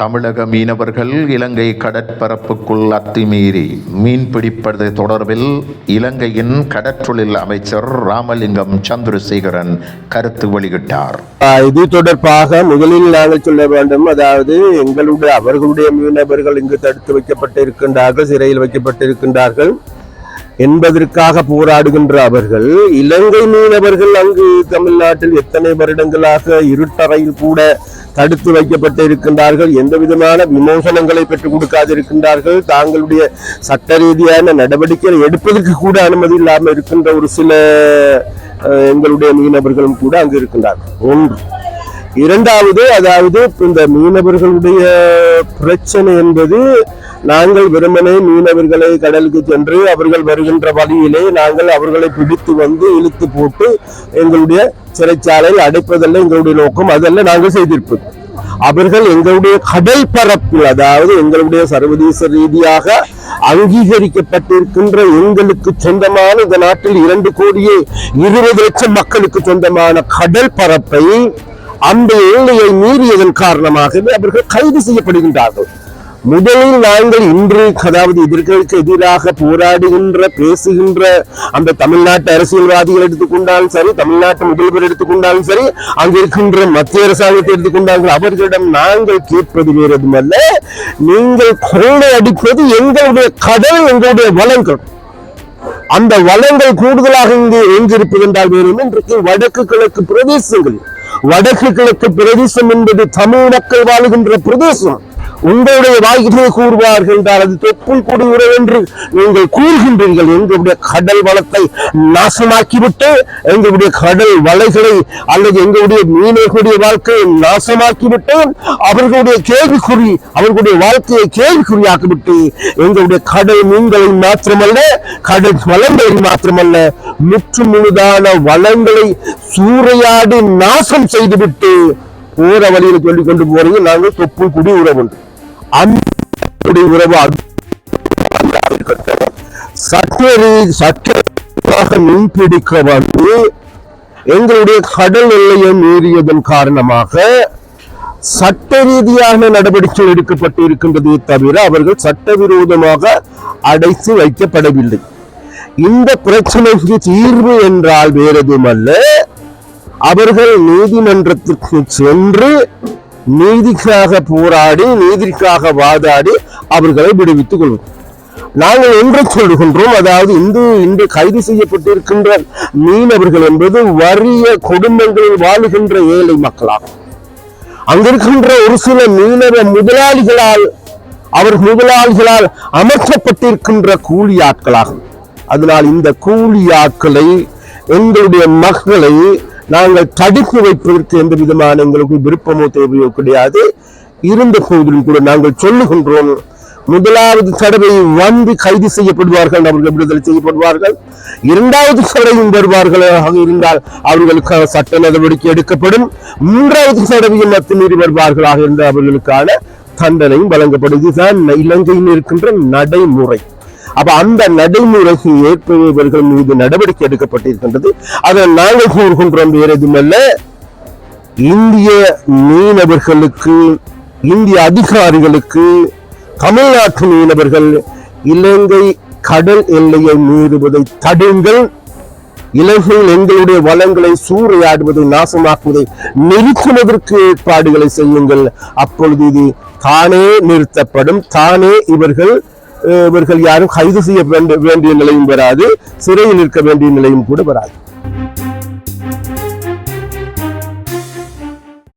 தமிழக மீனவர்கள் இலங்கை கடற்பரப்புக்குள் அத்துமீறி மீன்பிடிப்பது தொடர்பில் இலங்கையின் கடற்றொழில் அமைச்சர் ராமலிங்கம் சந்திரசேகரன் கருத்து வெளியிட்டார். இது தொடர்பாக முதலில் நாங்கள் சொல்ல வேண்டும். அதாவது எங்களுடைய அவர்களுடைய மீனவர்கள் இங்கு தடுத்து வைக்கப்பட்டிருக்கின்றார்கள் சிறையில் வைக்கப்பட்டிருக்கின்றார்கள் என்பதற்காக போராடுகின்ற அவர்கள் இலங்கை மீனவர்கள் அங்கு தமிழ்நாட்டில் எத்தனை வருடங்களாக இருட்டறையில் கூட தடுத்து வைக்கப்பட்டு இருக்கின்றார்கள் எந்த விதமான விமோசனங்களை பெற்றுக் கொடுக்காதிருக்கின்றார்கள். தாங்களுடைய சட்ட ரீதியான நடவடிக்கைகளை எடுப்பதற்கு கூட அனுமதி இல்லாமல் இருக்கின்ற ஒரு சில எங்களுடைய மீனவர்களும் கூட அங்கு இருக்கின்றார்கள். ஒன்று. இரண்டாவது அதாவது இந்த மீனவர்களுடைய பிரச்சனை என்பது நாங்கள் வெறுமனே மீனவர்களை கடலுக்கு சென்று அவர்கள் வருகின்ற வழியிலே நாங்கள் அவர்களை பிடித்து வந்து இழுத்து போட்டு எங்களுடைய சிறைச்சாலையில் அடைப்பதல்ல எங்களுடைய நோக்கம். அதெல்லாம் நாங்கள் செய்திருப்பது. அவர்கள் எங்களுடைய கடல் பரப்பில் அதாவது எங்களுடைய சர்வதேச ரீதியாக அங்கீகரிக்கப்பட்டிருக்கின்ற எங்களுக்கு சொந்தமான இந்த நாட்டில் இரண்டு கோடியே இருபது லட்சம் மக்களுக்கு சொந்தமான கடல் பரப்பை அந்த எல்லையை மீறியதன் காரணமாகவே அவர்கள் கைது செய்யப்படுகின்றார்கள். முதலில் நாங்கள் இன்று அதாவது எதிர்களுக்கு எதிராக போராடுகின்ற பேசுகின்ற அந்த தமிழ்நாட்டு அரசியல்வாதிகள் எடுத்துக்கொண்டாலும் சரி தமிழ்நாட்டு முதல்வர் எடுத்துக்கொண்டாலும் சரி அங்கு இருக்கின்ற மத்திய அரசாங்கத்தை எடுத்துக்கொண்டார்கள். அவர்களிடம் நாங்கள் கேட்பது வேறு நீங்கள் கொள்ளை அடிப்பது எங்களுடைய கடல் எங்களுடைய வளங்கள். அந்த வளங்கள் கூடுதலாக இங்கு எங்கிருப்பது என்றால் வேறும் இன்றைக்கு வடக்கு கிழக்கு பிரதேசங்கள். வடக்கு கிழக்கு பிரதேசம் என்பது தமிழ் மக்கள் வாழுகின்ற பிரதேசம். உங்களுடைய வாய்களே கூறுவார்கள் என்றால் அது தொப்புள் கொடுகிற என்று நீங்கள் கூறுகின்றீர்கள். எங்களுடைய கடல் வளத்தை நாசமாக்கிவிட்டு எங்களுடைய கடல் வலைகளை அல்லது எங்களுடைய மீனவர்களுடைய வாழ்க்கையை நாசமாக்கிவிட்டு அவர்களுடைய கேள்விக்குறி அவர்களுடைய வாழ்க்கையை கேள்விக்குறியாக்கிவிட்டு எங்களுடைய கடல் மீன்களை மாத்திரமல்ல கடல் வளங்களை மாத்திரமல்ல முற்று முழுதான வளங்களை சூறையாடி நாசம் செய்துவிட்டு போற வழியில சொல்லி கொண்டு போறது நாங்கள் தொப்பு குடி உறவு அந்த உறவு அது. சட்டரி சட்டமாக மீன்பிடிக்க வந்து எங்களுடைய கடல் எல்லையை மீறியதன் காரணமாக சட்ட ரீதியான நடவடிக்கை எடுக்கப்பட்டு இருக்கின்றதே தவிர அவர்கள் சட்டவிரோதமாக அடைத்து வைக்கப்படவில்லை. இந்த பிரச்சனைக்கு தீர்வு என்றால் வேறு அவர்கள் நீதிமன்றத்திற்கு சென்று நீதிக்காக போராடி நீதிக்காக வாதாடி அவர்களை விடுவித்துக் கொள்வோம் நாங்கள் என்று சொல்கின்றோம் அதாவது இந்து இன்று கைது செய்யப்பட்டிருக்கின்ற மீனவர்கள் என்பது வறிய குடும்பங்களில் வாழுகின்ற ஏழை மக்களாகும். அங்கிருக்கின்ற ஒரு சில மீனவ முதலாளிகளால் அவர் முதலாளிகளால் அமர்த்தப்பட்டிருக்கின்ற கூலி ஆட்களாகும் அதனால் இந்த கூலி ஆட்களை எங்களுடைய மக்களை நாங்கள் தடுத்து வைப்பதற்கு எந்த விதமான எங்களுக்கு விருப்பமோ தேவையோ கிடையாது. இருந்த போதிலும் கூட நாங்கள் சொல்லுகின்றோம் முதலாவது தடவை வந்து கைது செய்யப்படுவார்கள் அவர்கள் விடுதலை செய்யப்படுவார்கள். இரண்டாவது தடவையும் வருவார்களாக இருந்தால் அவர்களுக்கு சட்ட நடவடிக்கை எடுக்கப்படும். மூன்றாவது தடவையும் அத்துமீறி வருவார்களாக இருந்தால் அவர்களுக்கான தண்டனையும் வழங்கப்படும் இதுதான் இலங்கையில் இருக்கின்ற நடைமுறை. அப்ப அந்த நடைமுறைக்கு ஏற்பவர்கள் மீது நடவடிக்கை எடுக்கப்பட்டிருக்கின்றது. அதை நாங்கள் கூறுகின்றோம் வேறு எதுவுமல்ல. இந்திய மீனவர்களுக்கு இந்திய அதிகாரிகளுக்கு தமிழ்நாட்டு மீனவர்கள் இலங்கை கடல் எல்லையை மீறுவதை தடுங்கள். இலங்கையில் எங்களுடைய வளங்களை சூறையாடுவதை நாசமாக்குவதை நிறுத்துவதற்கு ஏற்பாடுகளை செய்யுங்கள். அப்பொழுது இது தானே நிறுத்தப்படும் தானே இவர்கள் இவர்கள் யாரும் கைது செய்ய வேண்டிய வேண்டிய நிலையும் வராது. சிறையில் இருக்க வேண்டிய நிலையும் கூட வராது.